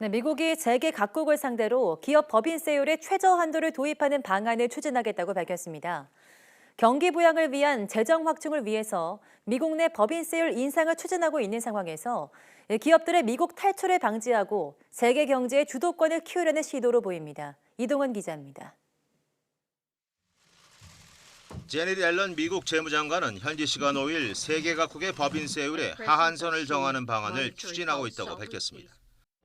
네, 미국이 세계 각국을 상대로 기업 법인세율의 최저 한도를 도입하는 방안을 추진하겠다고 밝혔습니다. 경기 부양을 위한 재정 확충을 위해서 미국 내 법인세율 인상을 추진하고 있는 상황에서 기업들의 미국 탈출을 방지하고 세계 경제의 주도권을 키우려는 시도로 보입니다. 이동원 기자입니다. 제네디 앨런 미국 재무장관은 현지 시간 5일 세계 각국의 법인세율의 하한선을 정하는 방안을 추진하고 있다고 밝혔습니다.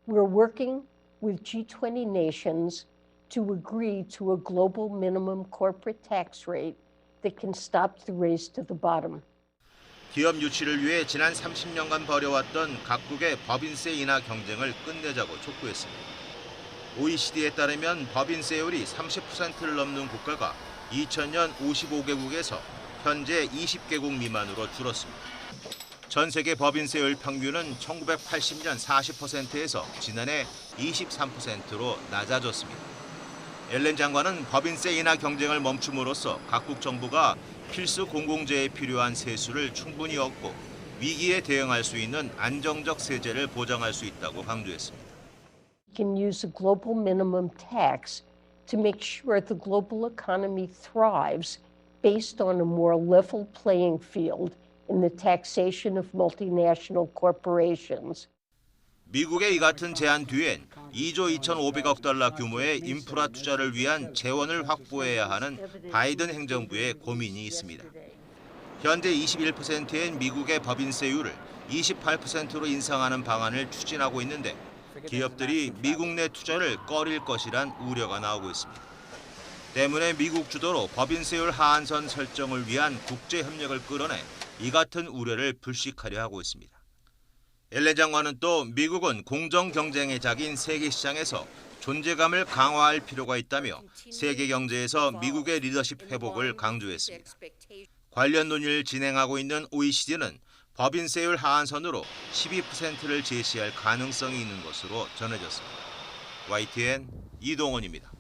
We're working with G20 nations to agree to a global minimum corporate tax rate that can stop the race to the bottom. 기업 유치를 위해 지난 30년간 벌여왔던 각국의 법인세 인하 경쟁을 끝내자고 촉구했습니다. OECD에 따르면 법인세율이 30%를 넘는 국가가 2000년 55개국에서 현재 20개국 미만으로 줄었습니다. 전 세계 법인세율 평균은 1980년 40%에서 지난해 23%로 낮아졌습니다. 앨런 장관은 법인세 인하 경쟁을 멈춤으로써 각국 정부가 필수 공공재에 필요한 세수를 충분히 얻고 위기에 대응할 수 있는 안정적 세제를 보장할 수 있다고 강조했습니다. Can use a global minimum tax to make sure the global economy thrives based on a more level playing field in the taxation of multinational corporations. 미국의 이 같은 제안 뒤엔 2조 2,500억 달러 규모의 인프라 투자를 위한 재원을 확보해야 하는 바이든 행정부의 고민이 있습니다. 현재 21%인 미국의 법인세율을 28%로 인상하는 방안을 추진하고 있는데 기업들이 미국 내 투자를 꺼릴 것이란 우려가 나오고 있습니다. 때문에 미국 주도로 법인세율 하한선 설정을 위한 국제 협력을 끌어내 이 같은 우려를 불식하려 하고 있습니다. 엘렌 장관은 또 미국은 공정 경쟁의 작인 세계 시장에서 존재감을 강화할 필요가 있다며 세계 경제에서 미국의 리더십 회복을 강조했습니다. 관련 논의를 진행하고 있는 OECD는 법인세율 하한선으로 12%를 제시할 가능성이 있는 것으로 전해졌습니다. YTN 이동원입니다.